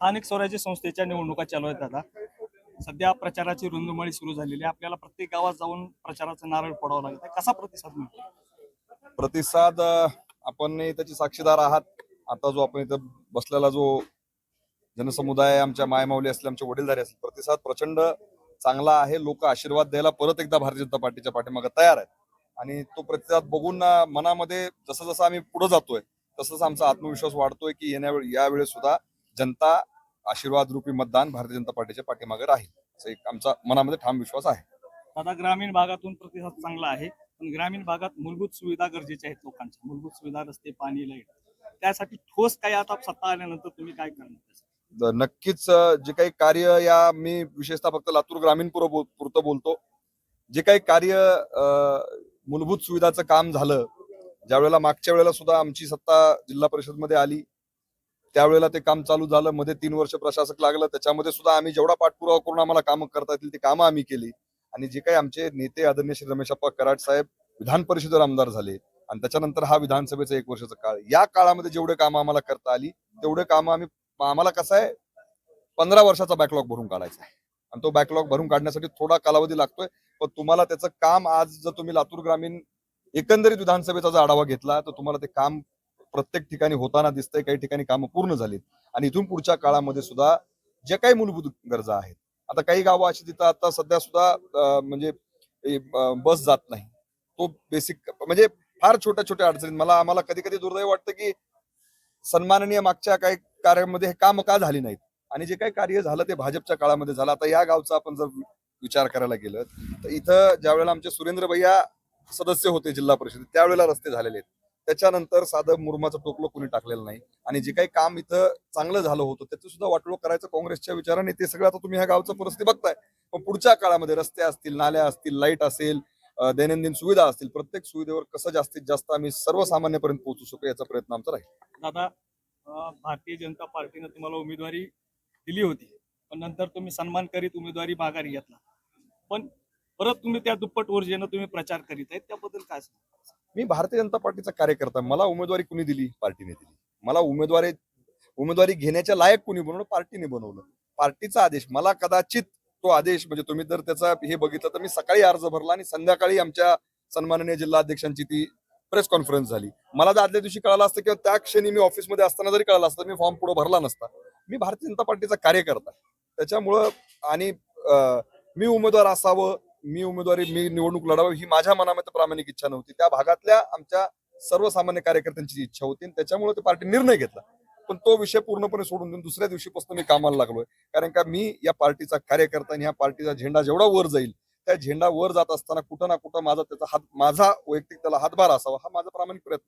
स्थानिक स्वराज्य संस्थेच्या निवडणुका चालू आहेत आता. सध्या प्रचाराची रुंदमळी सुरू झालेली आहे. आपल्याला प्रत्येक गावात जाऊन प्रचाराचं नारळ फोडावं लागत कसा प्रतिसाद मिळतो? प्रतिसाद आपण त्याची साक्षीदार आहात. आता जो आपण इथं बसलेला जो जनसमुदाय आमच्या मायमाऊली असले आमचे वडीलधारी असले प्रतिसाद प्रचंड चांगला आहे. लोक आशीर्वाद द्यायला परत एकदा भारतीय जनता पार्टीच्या पाठीमागे तयार आहेत. आणि तो प्रतिसाद बघून मनामध्ये जसं जसं आम्ही पुढे जातोय तसं तसं आमचा आत्मविश्वास वाढतोय की येण्या यावेळेस सुद्धा जनता आशीर्वाद रूपी मतदान भारतीय जनता पार्टीच्या पाठीमागे राहील. असं एक आमचा मनामध्ये ठाम विश्वास आहे. आता ग्रामीण भागातून प्रतिसाद चांगला आहे पण ग्रामीण भागात मूलभूत सुविधा गरजेच्या आहेत लोकांच्या. मूलभूत सुविधा रस्ते पाणी लाइट. त्यासाठी ठोस काय आता सत्ता आल्यानंतर तुम्ही काय करणार नक्कीच जे काही कार्य या मी विशेषतः फक्त लातूर ग्रामीण पुरतं बोलतो. जे काही कार्य मूलभूत सुविधाचं काम झालं ज्या वेळेला मागच्या वेळेला सुद्धा आमची सत्ता जिल्हा परिषदमध्ये आली त्यावेळेला ते काम चालू झालं मध्ये तीन वर्ष प्रशासक लागलं. त्याच्यामध्ये सुद्धा आम्ही जेवढा पाठपुरावा करून आम्हाला कामं करता येतील ती कामं आम्ही केली. आणि जे काही आमचे नेते आदरणीय श्री रमेशप्पा कराड साहेब विधान परिषदेवर आमदार झाले. आणि त्याच्यानंतर हा विधानसभेचा एक वर्षाचा काळ. या काळामध्ये जेवढे कामं आम्हाला करता आली तेवढे कामं आम्ही आम्हाला कसं आहे पंधरा वर्षाचा बॅकलॉग भरून काढायचा आहे. आणि तो बॅकलॉग भरून काढण्यासाठी थोडा कालावधी लागतोय. पण तुम्हाला त्याचं काम आज जर तुम्ही लातूर ग्रामीण एकंदरीत विधानसभेचा जर आढावा घेतला तर तुम्हाला ते काम प्रत्येक ठिकाणी होताना दिसतंय काही ठिकाणी कामं पूर्ण झालीत. आणि इथून पुढच्या काळामध्ये सुद्धा जे काही मूलभूत गरजा आहेत. आता काही गावं अशी तिथं आता सध्या सुद्धा म्हणजे बस जात नाही. तो बेसिक म्हणजे फार छोट्या छोट्या अडचणी मला आम्हाला कधी कधी दुर्दैव वाटतं की सन्माननीय मागच्या काही कार्यामध्ये हे काम का झाली नाहीत? आणि जे काही कार्य झालं ते भाजपच्या काळामध्ये झालं. आता या गावचा आपण जर विचार करायला गेलं तर इथं ज्या वेळेला आमचे सुरेंद्र भैया सदस्य होते जिल्हा परिषद त्यावेळेला रस्ते झालेले आहेत. त्याच्यानंतर साधं मुरमाचं टोपलं कोणी टाकलेलं नाही. आणि जे काही काम इथं चांगलं झालं होतं त्याचं सुद्धा वाटलो करायचं काँग्रेसच्या विचाराने. ते सगळं आता तुम्ही ह्या गावचं परिस्थिती बघताय. पण पुढच्या काळामध्ये रस्ते असतील नाल्या असतील लाइट असेल दैनंदिन सुविधा असतील प्रत्येक सुविधेवर कसं जास्तीत जास्त आम्ही सर्वसामान्यपर्यंत पोहोचू शकू याचा प्रयत्न आमचा राहील. दादा भारतीय जनता पार्टीनं तुम्हाला उमेदवारी दिली होती. पण नंतर तुम्ही सन्मान करीत उमेदवारी माघार घेतला. पण परत तुम्ही त्या दुप्पट ऊर्जेनं तुम्ही प्रचार करीत आहेत. त्याबद्दल काय सांगता? मी भारतीय जनता पार्टीचा कार्यकर्ता मला उमेदवारी कुणी दिली? पार्टीने दिली. मला उमेदवारी उमेदवारी घेण्याच्या लायक कुणी बनवलं? पार्टीने बनवलं. पार्टीचा आदेश मला कदाचित तो आदेश म्हणजे तुम्ही जर त्याचा हे बघितलं तर मी सकाळी अर्ज भरला आणि संध्याकाळी आमच्या सन्माननीय जिल्हा अध्यक्षांची ती प्रेस कॉन्फरन्स झाली. मला जर आदल्या दिवशी कळालं असतं किंवा त्या क्षणी मी ऑफिसमध्ये असताना जरी कळालं असतं मी फॉर्म पुढे भरला नसता. मी भारतीय जनता पार्टीचा कार्यकर्ता. त्याच्यामुळं आणि मी उमेदवार असावं मी उमेदवारी मी निवडणूक लढावी ही माझ्या मनामध्ये प्रामाणिक इच्छा नव्हती. त्या भागातल्या आमच्या सर्वसामान्य कार्यकर्त्यांची इच्छा होती आणि त्याच्यामुळे ते पार्टी निर्णय घेतला. पण तो विषय पूर्णपणे सोडून देऊन दुसऱ्या दिवशीपासून मी कामाला लागलोय. कारण का मी या पार्टीचा कार्यकर्ता आणि या पार्टीचा झेंडा जेवढा वर जाईल त्या झेंडा वर जात असताना कुठं ना कुठं माझा त्याचा हात माझा वैयक्तिक त्याला हातभार असावा हा माझा प्रामाणिक प्रयत्न.